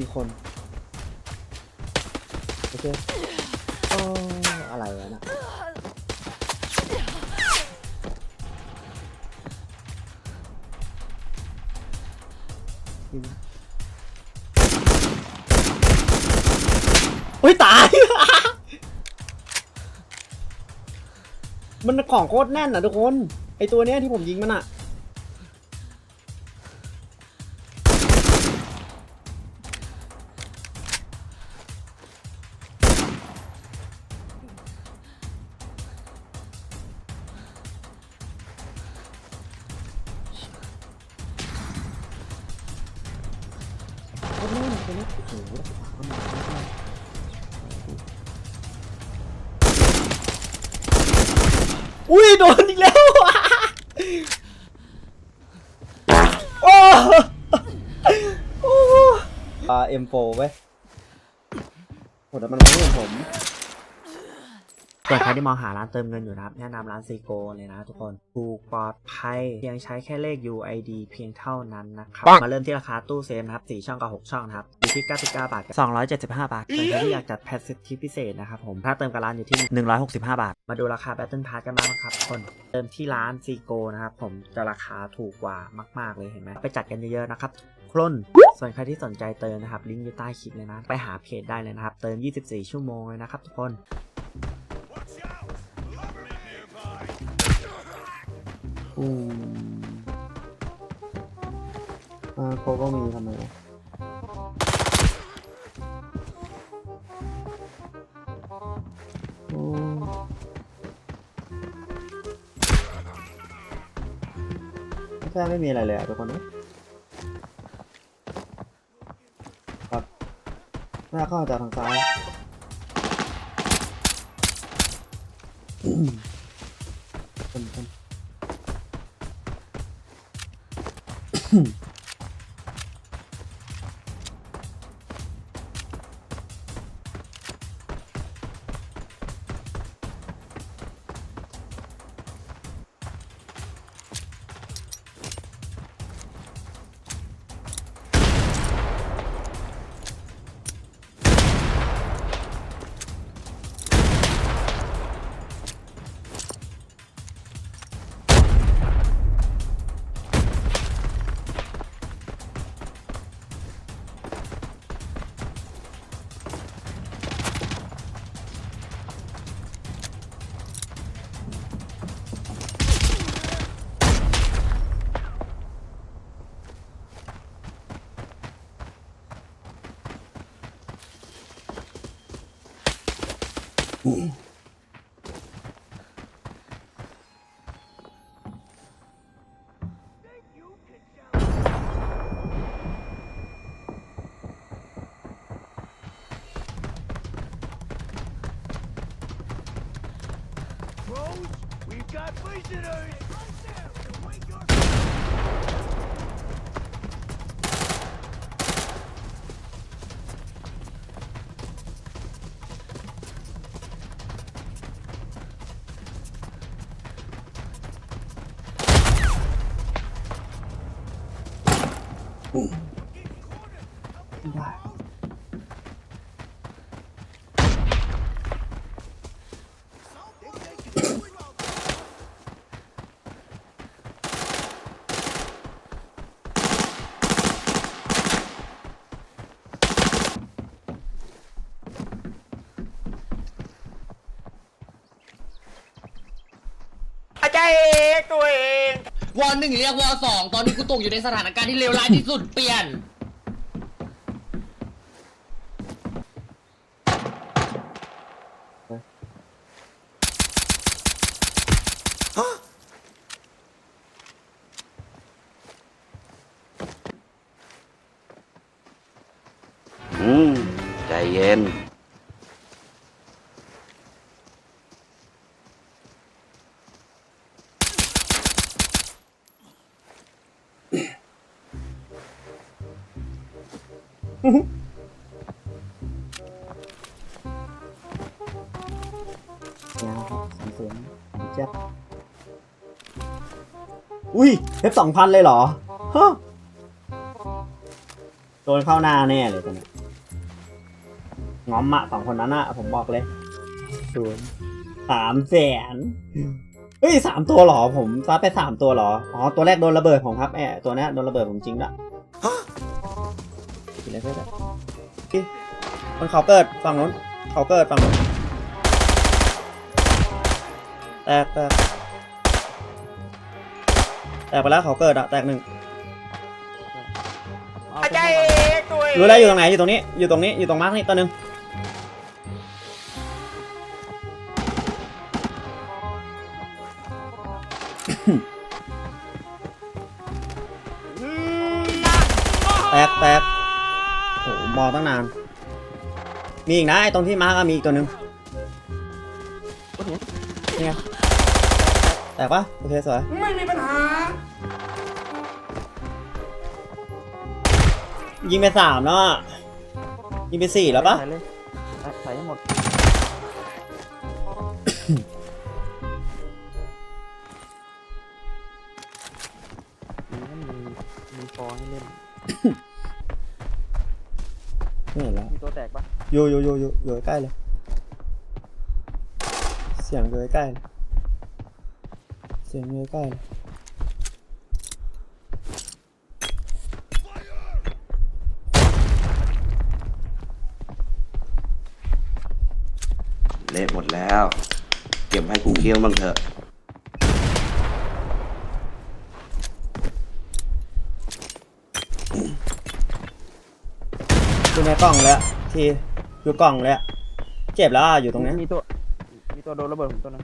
มีคน โอเคโอ้อะไรวะน่ะอุ้ยตาย มันของโคตรแน่นอะทุกคน ไอตัวเนี้ยที่ผมยิงมันอะ โคตรแน่นตัวนี้โอ้โหเข้ามาเข้ามาอุ้ยโดนอีกแล้วโอ้โอ้อ่า M4 เว้ยโหแต่มันไม่เห็นผม ส่วนใครที่มองหาร้านเติมเงินอยู่นะครับ แนะนำร้านซีโกเลยนะทุกคนถูกปลอดภัยเพียงใช้แค่เลข UID เพียงเท่านั้นนะครับ มาเริ่มที่ราคาตู้เซฟนะครับ4ช่องกับ6ช่องนะครับอยู่ที่ 99 บาทกับ275 บาทส่วนใครที่อยากจัดแพ็กเกจพิเศษนะครับผมถ้าเติมกับร้านอยู่ที่ 165 บาท มาดูราคา Battle Pass กันบ้างนะครับทุกคนเติมที่ร้านซีโกนะครับผมจะราคาถูกกว่ามากๆเลยเห็นไหมไปจัดกันเยอะๆนะครับคลนส่วนใครที่สนใจเติมนะครับ ลิงก์อยู่ใต้คลิปเลยนะ ไปหาเพจได้เลยนะครับ เติม 24 ชั่วโมงเลยนะครับทุกคน อืมอ่าโคก็มีทำไมวะแค่ไม่มีอะไรเลยอะทุกคนนะครับหน้าเข้าจากทางซ้ายคนคน Hmm. We've got visitors! ได้อาจารย์เอกตัวเอง วอหนึ่งเรียกวอสองตอนนี้กูตกอยู่ในสถานการณ์ที่เลวร้ายที่สุดเปลี่ยน อืมใจเย็น เนี่ยครับสามเสียงเจ็บอุ้ยเพชรสองพันเลยเหรอฮะโดนเข้าหน้าแน่เลยตัวเนี้ยงอมอะสองคนนั้นอะผมบอกเลยศูนย์สามแสนเฮ้ยสามตัวเหรอผมซัดไปสามตัวเหรอ อ๋อ ตัวแรกโดนระเบิดผมครับแอบตัวเนี้ยโดนระเบิดผมจริงละ กินอะไรเพื่อนอะพี่มันเขาเกิดฝั่งนู้นเขาเกิดฝั่งนู้นแตกแตกแตกไปแล้วเขาเกิดอะแตกหนึ่งอาจารย์เอกตัวเองรู้แล้วอยู่ตรงไหนอยู่ตรงนี้อยู่ตรงนี้อยู่ตรงมาร์กนี่ตัวหนึ่ง มีอีกนะไอ้ตรงที่มาร์กมีอีกตัวหนึ่งนี่ไงแตกปะโอเคสวยไม่มีปัญหา ยิงไปสามเนาะยิงไปสี่แล้วปะใส่เลยใส่ให้หมด อยู่อยู่อยู่อยู่อยู่ใกล้เลย เสียงอยู่ใกล้เลยเสียงอยู่ใกล้เลยเละหมดแล้ว เก็บให้กูเคี้ยวบ้างเถอะอยู่ในกล่องแล้วที อยู่กล่องแล้วเจ็บแล้วอะอยู่ตรงเนี้ยมีตัว มีตัวโดนระเบิดผมตัวนึง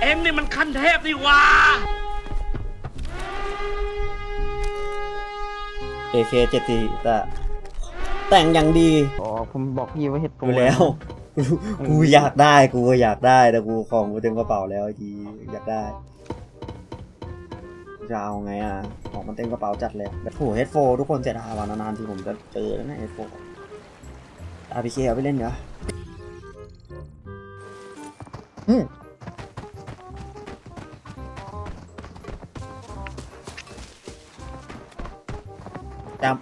เอ็มนี่มันขั้นเทพนี่หว่าเอเคเจ็ดสี่แต่แต่งอย่างดีอ๋อผมบอกพี่ว่าเห็ดโฟอยู่แล้วกูกูอยากได้กูก็อยากได้แต่กูของกูเต็มกระเป๋าแล้วไอ้ทีอยากได้จะเอาไงอะของมันเต็มกระเป๋าจัดเลยแบบโหเฮดโฟทุกคนเสียดายวันนานๆที่ผมจะเจอแล้วนะเฮดโฟ อาร์พีเคเอาไปเล่นเหรออืมจำ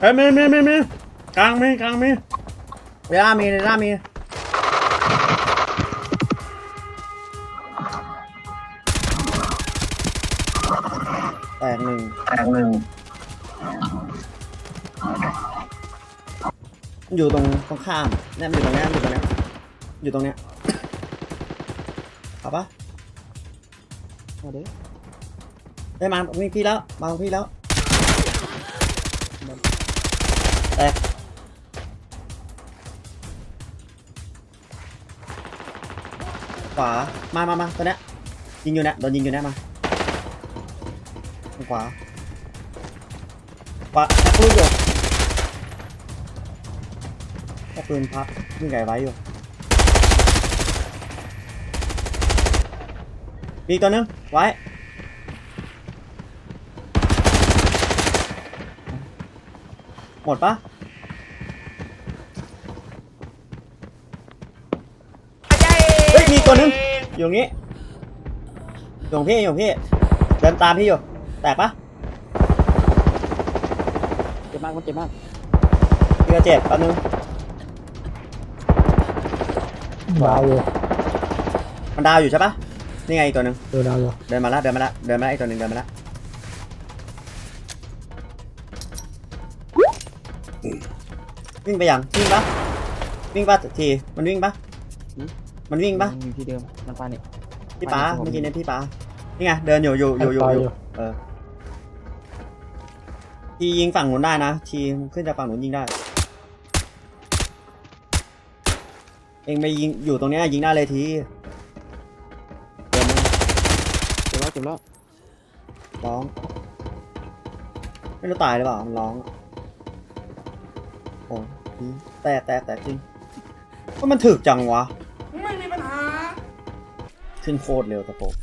เฮ้ยมีมีมีมีกลางมีกลางมีเวลามีเวลามีแตกหนึ่งแตกหนึ่ง อยู่ตรงตรงข้ามเนี่ยมันอยู่ตรงเนี้ยอยู่ตรงเนี้ยอยู่ตรงเนี้ยเอาปะเอาดิได้มาวิ่งพี่แล้วมาของพี่แล้วแตกขวามามามาตัวเนี้ยยิงอยู่เนี่ยโดนยิงอยู่เนี่ยมาขวาขวาชักปืนอยู่ ชักปืนพับยิงไก่ไว้อยู่มีอีกตัวนึงไว้หมดปะ เฮ้ยมีตัวนึงอยู่ตรงนี้อยู่ของพี่อยู่ของพี่เดินตามพี่อยู่ แตกปะเจ็บมากมันเจ็บมาก พี่ก็เจ็บแป๊บนึง ดาวอยู่มันดาวอยู่ใช่ปะนี่ไงอีกตัวหนึ่งเออดาวอยู่เดินมาแล้วเดินมาแล้วเดินมาแล้วอีกตัวหนึ่งเดินมาแล้ววิ่งไปยังวิ่งปะวิ่งปะทีมันวิ่งปะมันวิ่งปะอยู่ที่เดิมมันปานี่พี่ป๋าเมื่อกี้เนี่ยพี่ป๋านี่ไงเดินอยู่อยู่อยู่อยู่อยู่เออทียิงฝั่งนู้นได้นะทีขึ้นจากฝั่งนู้นยิงได้ เองไปยิงอยู่ตรงเนี้ยยิงได้เลยทีเดินมาเจ็บแล้วเจ็บแล้วร้อง ไม่รู้ตายหรือเปล่ามันร้องโอ้ยแตกแตกแตกจริงว่ามันถึกจังวะ ไม่มีปัญหา ขึ้นโคตรเร็วตะโปก